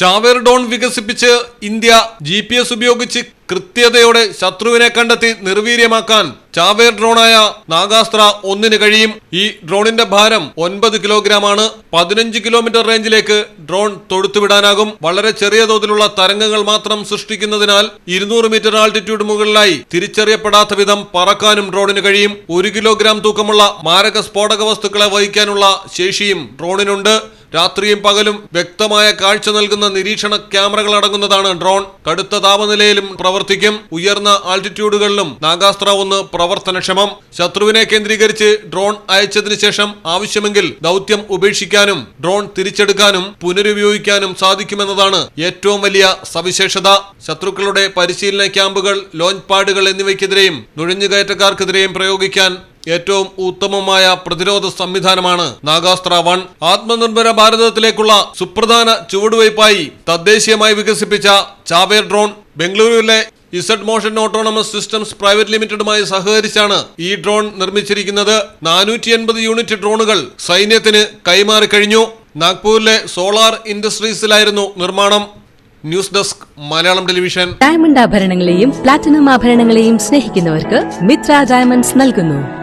ചാവേർ ഡോൺ വികസിപ്പിച്ച് India G P S ഉപയോഗിച്ച് കൃത്യതയോടെ ശത്രുവിനെ കണ്ടെത്തി നിർവീര്യമാക്കാൻ ചാവേർ ഡ്രോണായ നാഗാസ്ത്ര ഒന്നിന് കഴിയും. ഈ ഡ്രോണിന്റെ ഭാരം ഒൻപത് കിലോഗ്രാം ആണ് പതിനഞ്ച് കിലോമീറ്റർ റേഞ്ചിലേക്ക് ഡ്രോൺ തൊടുത്തുവിടാനാകും വളരെ ചെറിയ തോതിലുള്ള തരംഗങ്ങൾ മാത്രം സൃഷ്ടിക്കുന്നതിനാൽ ഇരുന്നൂറ് മീറ്റർ ആൾട്ടിറ്റ്യൂഡ് മുകളിലായി തിരിച്ചറിയപ്പെടാത്ത വിധം പറക്കാനും ഡ്രോണിന് കഴിയും. ഒരു കിലോഗ്രാം തൂക്കമുള്ള മാരക സ്ഫോടക വസ്തുക്കളെ വഹിക്കാനുള്ള ശേഷിയും ഡ്രോണിനുണ്ട്. രാത്രിയും പകലും വ്യക്തമായ കാഴ്ച നൽകുന്ന നിരീക്ഷണ ക്യാമറകൾ അടങ്ങുന്നതാണ് ഡ്രോൺ. കടുത്ത താപനിലയിലും പ്രവർത്തിക്കും. ഉയർന്ന ആൾട്ടിറ്റ്യൂഡുകളിലും നാഗാസ്ത്ര ഒന്ന് പ്രവർത്തനക്ഷമം. ശത്രുവിനെ കേന്ദ്രീകരിച്ച് ഡ്രോൺ അയച്ചതിനു ശേഷം ആവശ്യമെങ്കിൽ ദൗത്യം ഉപേക്ഷിക്കാനും ഡ്രോൺ തിരിച്ചെടുക്കാനും പുനരുപയോഗിക്കാനും സാധിക്കുമെന്നതാണ് ഏറ്റവും വലിയ സവിശേഷത. ശത്രുക്കളുടെ പരിശീലന ക്യാമ്പുകൾ ലോഞ്ച് പാഡുകൾ എന്നിവയ്ക്കെതിരെയും നുഴഞ്ഞുകയറ്റക്കാർക്കെതിരെയും പ്രയോഗിക്കാൻ ഏറ്റവും ഉത്തമമായ പ്രതിരോധ സംവിധാനമാണ് നാഗാസ്ത്ര വൺ. ആത്മനിർഭര ഭാരതത്തിലേക്കുള്ള സുപ്രധാന ചുവടുവയ്പായി തദ്ദേശീയമായി വികസിപ്പിച്ച ചാവേർ ഡ്രോൺ ബംഗളൂരുവിലെ Z motion autonomous systems private ലിമിറ്റഡുമായി സഹകരിച്ചാണ് ഈ ഡ്രോൺ നിർമ്മിച്ചിരിക്കുന്നത്. നാനൂറ്റി എൺപത് യൂണിറ്റ് ഡ്രോണുകൾ സൈന്യത്തിന് കൈമാറി കഴിഞ്ഞു. നാഗ്പൂരിലെ സോളാർ ഇൻഡസ്ട്രീസിലായിരുന്നു നിർമ്മാണം. News desk Malayalam television. Diamond ആഭരണങ്ങളെയും platinum ആഭരണങ്ങളെയും സ്നേഹിക്കുന്നവർക്ക് മിത്ര ഡയമണ്ട്സ് നൽകുന്നു.